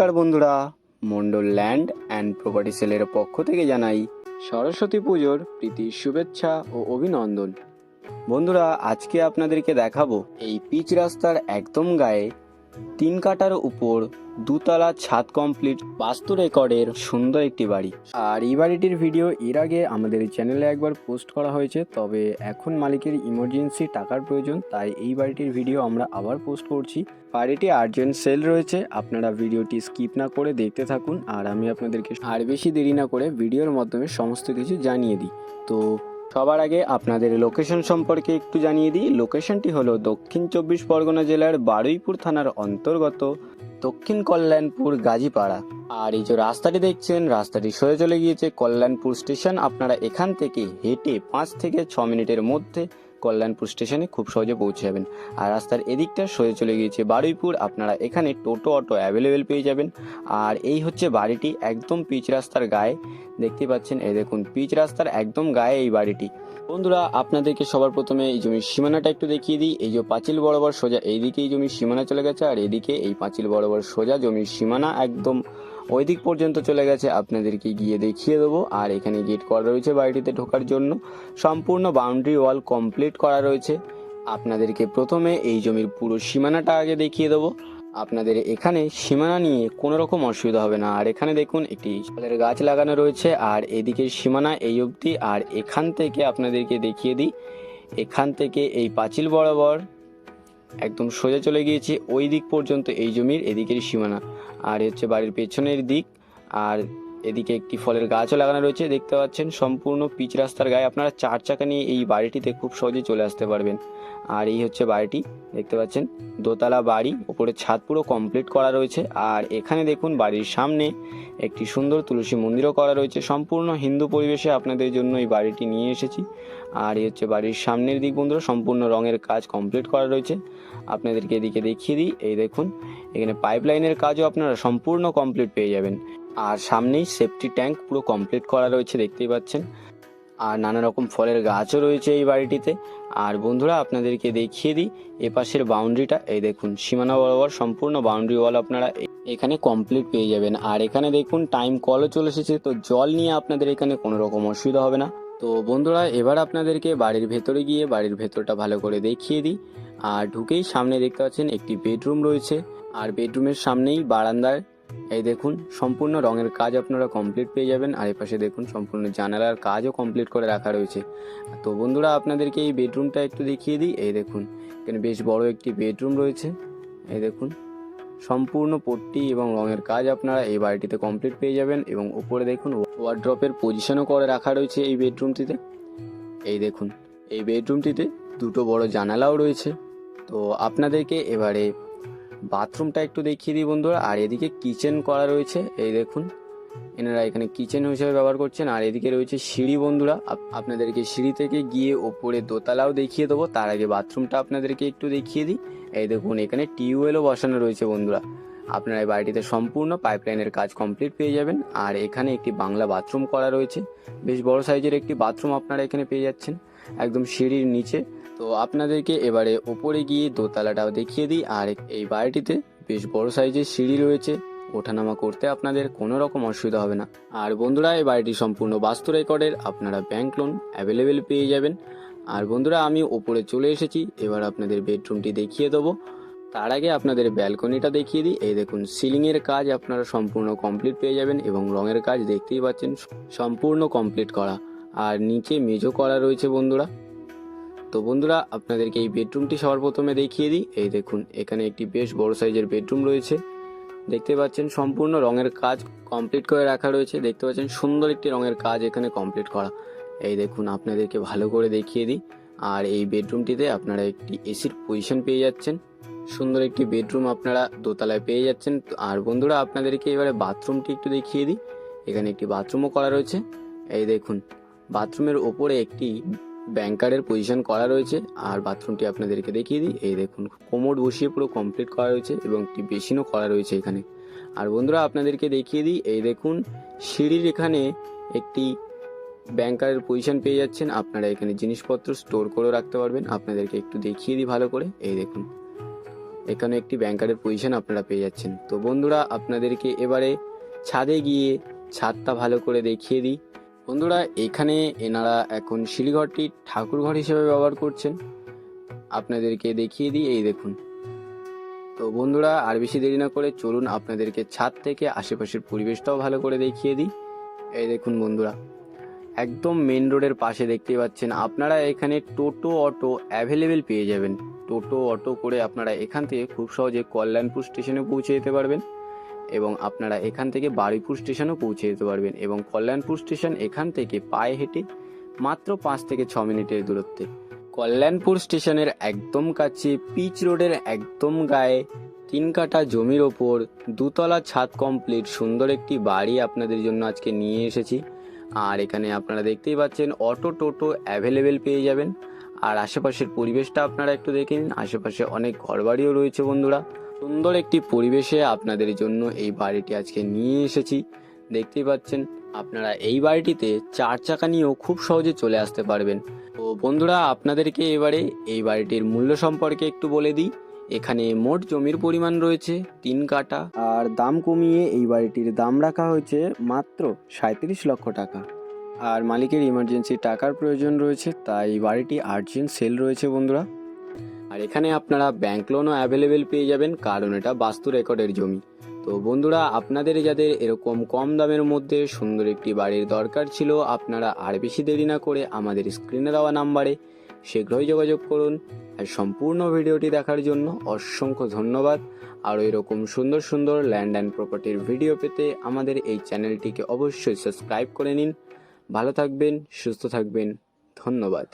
নমস্কার বন্ধুরা, Mondal land and property সেলের পক্ষ থেকে জানাই সরস্বতী পুজোর প্রীতি শুভেচ্ছা ও অভিনন্দন। বন্ধুরা, আজকে আপনাদেরকে দেখাবো এই পিচ রাস্তার একদম গায়ে তিন কাটার উপর দুতলা ছাদ কমপ্লিট বাস্তু রেকর্ডের সুন্দর একটি বাড়ি। আর এই বাড়িটির ভিডিও এর আগে আমাদের চ্যানেলে একবার পোস্ট করা হয়েছে, তবে এখন মালিকের ইমার্জেন্সি টাকার প্রয়োজন, তাই এই বাড়িটির ভিডিও আমরা আবার পোস্ট করছি। বাড়িটি আর্জেন্ট সেল রয়েছে, আপনারা ভিডিওটি স্কিপ না করে দেখতে থাকুন, আর আমি আপনাদেরকে আর বেশি দেরি না করে ভিডিওর মাধ্যমে সমস্ত কিছু জানিয়ে দিই। তো সবার আগে আপনাদের লোকেশন সম্পর্কে একটু জানিয়ে দিই। লোকেশনটি হলো দক্ষিণ চব্বিশ পরগনা জেলার বারুইপুর থানার অন্তর্গত দক্ষিণ কল্যাণপুর গাজীপাড়া। আর এই যে রাস্তাটি দেখছেন, রাস্তাটি সরে চলে গিয়েছে কল্যাণপুর স্টেশন। আপনারা এখান থেকে হেঁটে পাঁচ থেকে ছ মিনিটের মধ্যে কল্যাণপুর স্টেশনে খুব সহজে পৌঁছে যাবেন। আর রাস্তার এদিকটা সরে চলে গিয়েছে বারুইপুর। আপনারা এখানে টোটো, অটো অ্যাভেলেবেল পেয়ে যাবেন। আর এই হচ্ছে বাড়িটি, একদম পিচ রাস্তার গায়ে। দেখতে পাচ্ছেন, এই দেখুন, পিচ রাস্তার একদম গায়ে এই বাড়িটি। বন্ধুরা, আপনাদেরকে সবার প্রথমে এই জমির সীমানাটা একটু দেখিয়ে দিই। এই যে পাঁচিল বরাবর সোজা এইদিকে এই জমির সীমানা চলে গেছে। আর এদিকে এই পাঁচিল বরাবর সোজা জমির সীমানা একদম ওই দিক পর্যন্ত চলে গেছে, আপনাদেরকে গিয়ে দেখিয়ে দেবো। আর এখানে গেট করা রয়েছে বাড়িটিতে ঢোকার জন্য। সম্পূর্ণ বাউন্ডারি ওয়াল কমপ্লিট করা রয়েছে। আপনাদেরকে প্রথমে এই জমির পুরো সীমানাটা আগে দেখিয়ে দেবো। আপনাদের এখানে সীমানা নিয়ে কোনো রকম অসুবিধা হবে না। আর এখানে দেখুন, একটি ফলের গাছ লাগানো রয়েছে। আর এদিকে সীমানা এই অবধি। আর এখান থেকে আপনাদেরকে দেখিয়ে দিই। এখান থেকে এই পাঁচিল বরাবর একদম সোজা চলে গিয়েছে ওই দিক পর্যন্ত, এই জমির এদিকের সীমানা। আর হচ্ছে বাড়ির পেছনের দিক, আর এদিকে একটি ফলের গাছও লাগানো রয়েছে, দেখতে পাচ্ছেন সম্পূর্ণ পিচ রাস্তার গায়ে। আপনারা চার চাকা নিয়ে এই বাড়িটিতে খুব সহজে চলে আসতে পারবেন। আর এই হচ্ছে বাড়িটি, দেখতে পাচ্ছেন দোতলা বাড়ি, ওপরে ছাদ পুরো কমপ্লিট করা রয়েছে। আর এখানে দেখুন বাড়ির সামনে একটি সুন্দর তুলসী মন্দিরও করা রয়েছে। সম্পূর্ণ হিন্দু পরিবেশে আপনাদের জন্য এই বাড়িটি নিয়ে এসেছি। আর এই হচ্ছে বাড়ির সামনের দিক বন্ধুরা, সম্পূর্ণ রঙের কাজ কমপ্লিট করা রয়েছে। আপনাদেরকে এদিকে দেখিয়ে দিই, এই দেখুন, এখানে পাইপলাইনের কাজও আপনারা সম্পূর্ণ কমপ্লিট পেয়ে যাবেন। আর সামনেই সেফটি ট্যাঙ্ক পুরো কমপ্লিট করা রয়েছে, দেখতেই পাচ্ছেন। আর নানা রকম ফলের গাছও রয়েছে এই বাড়িটিতে। আর বন্ধুরা, আপনাদেরকে দেখিয়ে দিই, এপাশের বাউন্ডারিটা এই দেখুন, সীমানা বরাবর সম্পূর্ণ বাউন্ডারি ওয়াল আপনারা এখানে কমপ্লিট পেয়ে যাবেন। আর এখানে দেখুন টাইম কলও চলে এসেছে। তো জল নিয়ে আপনাদের এখানে কোনো রকম অসুবিধা হবে না। তো বন্ধুরা, এবার আপনাদেরকে বাড়ির ভেতরে গিয়ে বাড়ির ভেতরটা ভালো করে দেখিয়ে দিই। আর ঢুকেই সামনে দেখতে পাচ্ছেন, একটি বেডরুম রয়েছে। আর বেডরুমের সামনেই বারান্দায় এই দেখুন, সম্পূর্ণ রঙের কাজ আপনারা কমপ্লিট পেয়ে যাবেন। আর এপাশে দেখুন, সম্পূর্ণ জানালার কাজও কমপ্লিট করে রাখা রয়েছে। তো বন্ধুরা, আপনাদেরকে এই বেডরুমটা একটু দেখিয়ে দিই। এই দেখুন, এখানে বেশ বড় একটি বেডরুম রয়েছে। এই দেখুন, সম্পূর্ণ পট্টি এবং রঙের কাজ আপনারা এই বাড়িটিতে কমপ্লিট পেয়ে যাবেন এবং উপরে দেখুন ওয়ার্ড্রপের পজিশনও করে রাখা রয়েছে এই বেডরুমটিতে এই দেখুন, এই বেডরুমটিতে দুটো বড় জানালাও রয়েছে। তো আপনাদেরকে এবারে বাথরুমটা একটু দেখিয়ে দিই বন্ধুরা। আর এদিকে কিচেন করা রয়েছে। এই দেখুন, এনারা এখানে কিচেন হিসেবে ব্যবহার করছেন। আর এদিকে রয়েছে সিঁড়ি বন্ধুরা। আপ- আপনাদেরকে সিঁড়ি থেকে গিয়ে ওপরে দোতলাও দেখিয়ে দেবো। তার আগে বাথরুমটা আপনাদেরকে একটু দেখিয়ে দিই। এই দেখুন, এখানে টিউবওয়েলও বসানো রয়েছে বন্ধুরা। আপনারা এই বাড়িটিতে সম্পূর্ণ পাইপলাইনের কাজ কমপ্লিট পেয়ে যাবেন। আর এখানে একটি বাংলা বাথরুম করা রয়েছে। বেশ বড় সাইজের একটি বাথরুম আপনারা এখানে পেয়ে যাচ্ছেন। একদম সিঁড়ির নিচে। তো আপনাদেরকে এবারে ওপরে গিয়ে দোতলাটাও দেখিয়ে দিই। আর এই বাড়িটিতে বেশ বড় সাইজের সিঁড়ি রয়েছে। ওঠানামা করতে আপনাদের কোনো রকম অসুবিধা হবে না। আর বন্ধুরা, এই বাড়িটি সম্পূর্ণ বাস্তু রেকর্ডের। আপনারা ব্যাংক লোন অ্যাভেলেবেল পেয়ে যাবেন। আর বন্ধুরা, আমি ওপরে চলে এসেছি। এবার আপনাদের বেডরুমটি দেখিয়ে দেবো। তার আগে আপনাদের ব্যালকনিটা দেখিয়ে দিই। এই দেখুন, সিলিংয়ের কাজ আপনারা সম্পূর্ণ কমপ্লিট পেয়ে যাবেন এবং রঙের কাজ দেখতেই পাচ্ছেন, সম্পূর্ণ কমপ্লিট করা। আর নিচে মেজো করা রয়েছে বন্ধুরা। তো বন্ধুরা, আপনাদেরকে এই বেডরুমটি সবার প্রথমে দেখিয়ে দিই। এই দেখুন, এখানে একটি বেশ বড় সাইজের বেডরুম রয়েছে। দেখতে পাচ্ছেন সম্পূর্ণ রঙের কাজ কমপ্লিট করে রাখা রয়েছে। দেখতে পাচ্ছেন সুন্দর একটি রঙের কাজ এখানে কমপ্লিট করা। এই দেখুন, আপনাদেরকে ভালো করে দেখিয়ে দিই। আর এই বেডরুমটিতে আপনারা একটি এসির পজিশন পেয়ে যাচ্ছেন। সুন্দর একটি বেডরুম আপনারা দোতলায় পেয়ে যাচ্ছেন। আর বন্ধুরা, আপনাদেরকে এবারে বাথরুমটি একটু দেখিয়ে দিই। এখানে একটি বাথরুমও করা রয়েছে। এই দেখুন, বাথরুমের ওপরে একটি ব্যাংকারের পজিশন করা রয়েছে। আর বাথরুমটি আপনাদেরকে দেখিয়ে দিই। এই দেখুন, কোমর বসিয়ে পুরো কমপ্লিট করা রয়েছে এবং একটি বেসিনও করা রয়েছে এখানে। আর বন্ধুরা, আপনাদেরকে দেখিয়ে দিই, এই দেখুন, সিঁড়ির এখানে একটি ব্যাংকারের পজিশন পেয়ে যাচ্ছেন। আপনারা এখানে জিনিসপত্র স্টোর করে রাখতে পারবেন। আপনাদেরকে একটু দেখিয়ে দিই ভালো করে। এই দেখুন, এখানে একটি ব্যাংকারের পজিশন আপনারা পেয়ে যাচ্ছেন। তো বন্ধুরা, আপনাদেরকে এবারে ছাদে গিয়ে ছাদটা ভালো করে দেখিয়ে দিই। বন্ধুরা, এখানে এনারা এখন শিলিঘরটি ঠাকুরঘর হিসেবে ব্যবহার করছেন। আপনাদেরকে দেখিয়ে দিই, এই দেখুন। তো বন্ধুরা, আর বেশি দেরি না করে চলুন আপনাদেরকে ছাদ থেকে আশেপাশের পরিবেশটাও ভালো করে দেখিয়ে দিই। এই দেখুন বন্ধুরা, একদম মেন রোডের পাশে দেখতে পাচ্ছেন, আপনারা এখানে টোটো অটো অ্যাভেলেবেল পেয়ে যাবেন। টোটো অটো করে আপনারা এখান থেকে খুব সহজে কল্যাণপুর স্টেশনে পৌঁছে যেতে পারবেন। এবং আপনারা এখান থেকে বারুইপুর স্টেশনও পৌঁছে যেতে পারবেন এবং কল্যাণপুর স্টেশন এখান থেকে পায়ে হেঁটে মাত্র পাঁচ থেকে ছ মিনিটের দূরত্বে। কল্যাণপুর স্টেশনের একদম কাছে পিচ রোডের একদম গায়ে তিন কাঠা জমির ওপর দুতলা ছাদ কমপ্লিট সুন্দর একটি বাড়ি আপনাদের জন্য আজকে নিয়ে এসেছি। আর এখানে আপনারা দেখতেই পাচ্ছেন অটো টোটো অ্যাভেলেবেল পেয়ে যাবেন। আর আশেপাশের পরিবেশটা আপনারা একটু দেখে নিন। আশেপাশে অনেক ঘরবাড়িও রয়েছে বন্ধুরা। সুন্দর একটি পরিবেশে আপনাদের জন্য এই বাড়িটি আজকে নিয়ে এসেছি। দেখতেই পাচ্ছেন, আপনারা এই বাড়িটিতে চার চাকা নিয়েও খুব সহজে চলে আসতে পারবেন। তো বন্ধুরা, আপনাদেরকে এবারে এই বাড়িটির মূল্য সম্পর্কে একটু বলে দিই। এখানে মোট জমির পরিমাণ রয়েছে তিন কাটা আর দাম কমিয়ে এই বাড়িটির দাম রাখা হয়েছে মাত্র সাঁত্রিশ লক্ষ টাকা। আর মালিকের ইমার্জেন্সি টাকার প্রয়োজন রয়েছে, তাই বাড়িটি আর্জেন্ট সেল রয়েছে বন্ধুরা। আর এখানে আপনারা ব্যাংক লোনও অ্যাভেলেবেল পেয়ে যাবেন, কারণ এটা বাস্তু রেকর্ডের জমি। তো বন্ধুরা, আপনাদের যাদের এরকম কম দামের মধ্যে সুন্দর একটি বাড়ির দরকার ছিল, আপনারা আর বেশি দেরি না করে আমাদের স্ক্রিনে দেওয়া নাম্বারে শীঘ্রই যোগাযোগ করুন। আর সম্পূর্ণ ভিডিওটি দেখার জন্য অসংখ্য ধন্যবাদ। আরও এরকম সুন্দর সুন্দর ল্যান্ড অ্যান্ড প্রপার্টির ভিডিও পেতে আমাদের এই চ্যানেলটিকে অবশ্যই সাবস্ক্রাইব করে নিন। ভালো থাকবেন, সুস্থ থাকবেন। ধন্যবাদ।